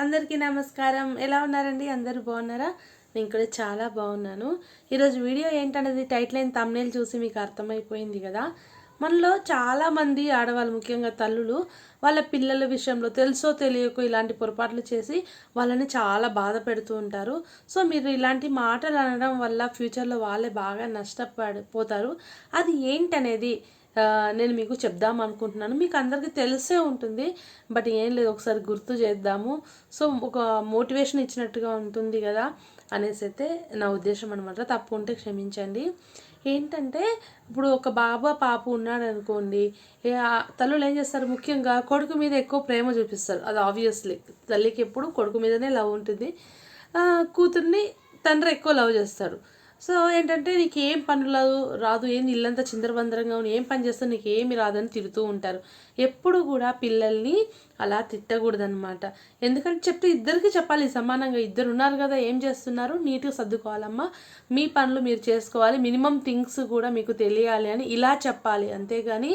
అందరికీ నమస్కారం. ఎలా ఉన్నారండి? అందరూ బాగున్నారా? నేను కూడా చాలా బాగున్నాను. ఈరోజు వీడియో ఏంటనేది టైటిల్ అయిన తమ్నేల్ చూసి మీకు అర్థమైపోయింది కదా. మనలో చాలామంది ఆడవాళ్ళు ముఖ్యంగా తల్లులు వాళ్ళ పిల్లల విషయంలో తెలుసో తెలియకో ఇలాంటి పొరపాట్లు చేసి వాళ్ళని చాలా బాధ పెడుతూ ఉంటారు. సో మీరు ఇలాంటి మాటలు అనడం వల్ల ఫ్యూచర్లో వాళ్ళే బాగా నష్టపడిపోతారు అది ఏంటనేది నేను మీకు చెప్దాం అనుకుంటున్నాను. మీకు అందరికీ తెలిసే ఉంటుంది బట్ ఏం లేదు ఒకసారి గుర్తు చేద్దాము. సో ఒక మోటివేషన్ ఇచ్చినట్టుగా ఉంటుంది కదా అనేసి అయితే నా ఉద్దేశం అనమాట తప్పు ఉంటే క్షమించండి. ఏంటంటే ఇప్పుడు ఒక బాబా పాప ఉన్నాడు అనుకోండి తల్లులు ఏం చేస్తారు? ముఖ్యంగా కొడుకు మీద ఎక్కువ ప్రేమ చూపిస్తారు. అది ఆబ్వియస్లీ తల్లికి ఎప్పుడు కొడుకు మీదనే లవ్ ఉంటుంది. కూతుర్ని తండ్రి ఎక్కువ లవ్ చేస్తారు సో ఏంటంటే నీకు ఏం పనులు రాదు ఏం ఇల్లంతా చిందరబందరంగా ఉంది ఏం పని చేస్తావు నీకు ఏమి రాదని తిడుతూ ఉంటారు. ఎప్పుడు కూడా పిల్లల్ని అలా తిట్టకూడదనమాట ఎందుకంటే చెప్తే ఇద్దరికి చెప్పాలి సమానంగా ఇద్దరు ఉన్నారు కదా ఏం చేస్తున్నారు? నీట్గా సర్దుకోవాలమ్మా. మీ పనులు మీరు చేసుకోవాలి. మినిమం థింగ్స్ కూడా మీకు తెలియాలి అని ఇలా చెప్పాలి. అంతేగాని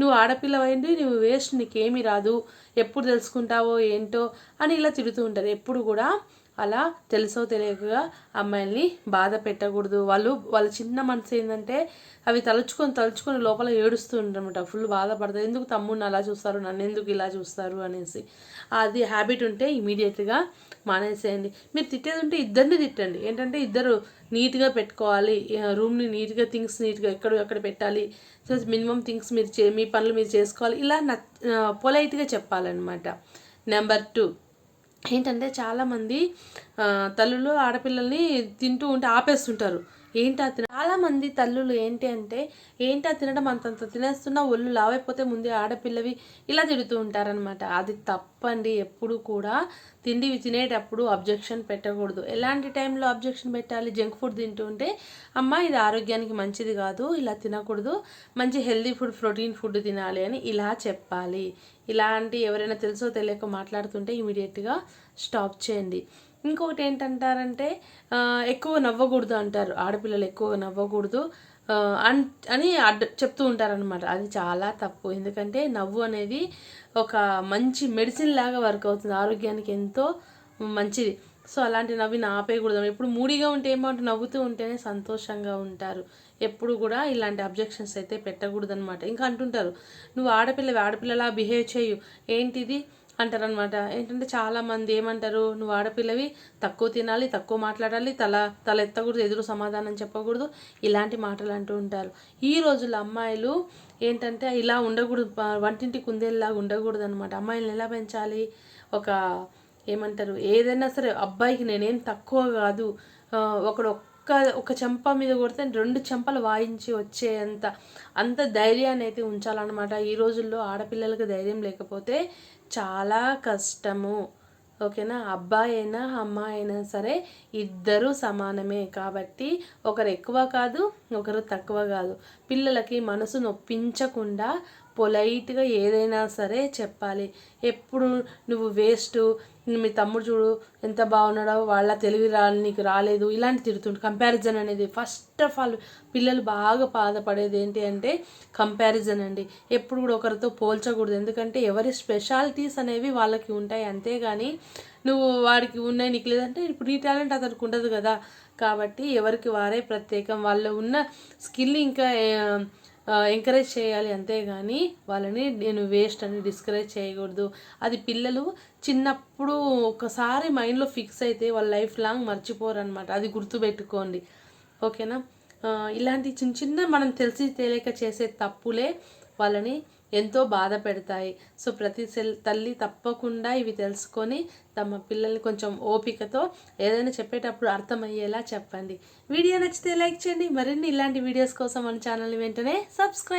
నువ్వు ఆడపిల్లవైంది నువ్వు వేస్ట్ నీకేమీ రాదు. ఎప్పుడు తెలుసుకుంటావో ఏంటో అని ఇలా తిడుతూ ఉంటారు. ఎప్పుడు కూడా అలా తెలుసో తెలియకగా అమ్మాయిల్ని బాధ పెట్టకూడదు. వాళ్ళు వాళ్ళ చిన్న మనసు ఏంటంటే అవి తలుచుకొని తలుచుకొని లోపల ఏడుస్తూ ఉంటారనమాట ఫుల్ బాధపడతారు. ఎందుకు తమ్ముడిని అలా చూస్తారు? నన్ను ఎందుకు ఇలా చూస్తారు? అనేసి. అది హ్యాబిట్ ఉంటే ఇమీడియట్గా మానేసేయండి. మీరు తిట్టేది ఉంటే ఇద్దరిని తిట్టండి. ఏంటంటే ఇద్దరు నీట్గా పెట్టుకోవాలి. రూమ్ని నీట్గా థింగ్స్ నీట్గా ఎక్కడ ఎక్కడ పెట్టాలి. సో మినిమం థింగ్స్ మీరు చే మీ పనులు మీరు చేసుకోవాలి. ఇలా న పొలైట్గా చెప్పాలన్నమాట. Number two. ఏంటంటే చాలామంది తల్లులు ఆడపిల్లల్ని తింటూ ఉంటే ఆపేస్తుంటారు. ఏంటా తిన చాలామంది తల్లులు ఏంటి అంటే ఏంటా తినడం అంతంత తినేస్తున్నా ఒళ్ళు లావైపోతే ముందే ఆడపిల్లవి ఇలా తిడుతూ ఉంటారనమాట అది తప్పండి. ఎప్పుడు కూడా తిండివి తినేటప్పుడు అబ్జెక్షన్ పెట్టకూడదు. ఎలాంటి టైంలో అబ్జెక్షన్ పెట్టాలి? జంక్ ఫుడ్ తింటూ ఉంటే అమ్మ ఇది ఆరోగ్యానికి మంచిది కాదు ఇలా తినకూడదు మంచి హెల్దీ ఫుడ్ ప్రోటీన్ ఫుడ్ తినాలి అని ఇలా చెప్పాలి. ఇలాంటి ఎవరైనా తెలుసో తెలియక మాట్లాడుతుంటే ఇమీడియట్గా స్టాప్ చేయండి. ఇంకొకటి ఏంటంటారంటే ఎక్కువ నవ్వకూడదు అంటారు. ఆడపిల్లలు ఎక్కువ నవ్వకూడదు. అన్ అని అడ్ చెప్తూ ఉంటారనమాట అది చాలా తప్పు. ఎందుకంటే నవ్వు అనేది ఒక మంచి మెడిసిన్ లాగా వర్క్ అవుతుంది. ఆరోగ్యానికి ఎంతో మంచిది. సో అలాంటి నవ్విని ఆపేయకూడదు. ఎప్పుడు మూడీగా ఉంటే ఏమంటే నవ్వుతూ ఉంటేనే సంతోషంగా ఉంటారు. ఎప్పుడు కూడా ఇలాంటి అబ్జెక్షన్స్ అయితే పెట్టకూడదు అనమాట ఇంకా అంటుంటారు నువ్వు ఆడపిల్లవి ఆడపిల్లలా బిహేవ్ చేయు. ఏంటిది? అంటారనమాట ఏంటంటే చాలామంది ఏమంటారు నువ్వు ఆడపిల్లవి తక్కువ తినాలి తక్కువ మాట్లాడాలి తల తల ఎత్తకూడదు ఎదురు సమాధానం చెప్పకూడదు ఇలాంటి మాటలు అంటూ ఉంటారు. ఈ రోజుల్లో అమ్మాయిలు ఏంటంటే ఇలా ఉండకూడదు వంటింటి కుందేలాగా ఉండకూడదు అనమాట అమ్మాయిలను ఎలా పెంచాలి? ఒక ఏమంటారు ఏదైనా సరే అబ్బాయికి నేనేం తక్కువ కాదు ఒకడు ఒక్క ఒక చెంప మీద కొడితే రెండు చెంపలు వాయించి వచ్చేంత అంత ధైర్యాన్ని అయితే ఉంచాలన్నమాట. ఈ రోజుల్లో ఆడపిల్లలకు ధైర్యం లేకపోతే చాలా కష్టము. ఓకేనా? అబ్బాయి అయినా అమ్మాయి అయినా సరే ఇద్దరు సమానమే. కాబట్టి ఒకరు ఎక్కువ కాదు ఒకరు తక్కువ కాదు. పిల్లలకి మనసు నొప్పించకుండా పొలైట్గా ఏదైనా సరే చెప్పాలి. ఎప్పుడు నువ్వు వేస్ట్ మీ తమ్ముడు చూడు ఎంత బాగున్నాడో వాళ్ళ తెలివి రా నీకు రాలేదు ఇలాంటి తిడుతుంటు కంపారిజన్ అనేది ఫస్ట్ ఆఫ్ ఆల్ పిల్లలు బాగా బాధపడేది ఏంటి అంటే కంపారిజన్ అండి. ఎప్పుడు కూడా ఒకరితో పోల్చకూడదు. ఎందుకంటే ఎవరి స్పెషాలిటీస్ అనేవి వాళ్ళకి ఉంటాయి అంతేగాని నువ్వు వాడికి ఉన్నాయి నీకు లేదంటే ఇప్పుడు నీ టాలెంట్ అతనికి ఉండదు కదా. కాబట్టి ఎవరికి వారే ప్రత్యేకం. వాళ్ళు ఉన్న స్కిల్ ఇంకా ఎంకరేజ్ చేయాలి అంతేగాని వాళ్ళని నేను వేస్ట్ అని డిస్కరేజ్ చేయకూడదు. అది పిల్లలు చిన్నప్పుడు ఒకసారి మైండ్లో ఫిక్స్ అయితే వాళ్ళ లైఫ్ లాంగ్ మర్చిపోరు అనమాట అది గుర్తుపెట్టుకోండి. ఓకేనా ఇలాంటి చిన్న చిన్న మనం తెలిసి తెలియక చేసే తప్పులే వాళ్ళని ఎంతో బాధ పెడతాయి. సో ప్రతి సెల్ తల్లి తప్పకుండా ఇవి తెలుసుకొని తమ పిల్లల్ని కొంచెం ఓపికతో ఏదైనా చెప్పేటప్పుడు అర్థమయ్యేలా చెప్పండి. వీడియో నచ్చితే లైక్ చేయండి. మరిన్ని ఇలాంటి వీడియోస్ కోసం మన ఛానల్ని వెంటనే సబ్స్క్రైబ్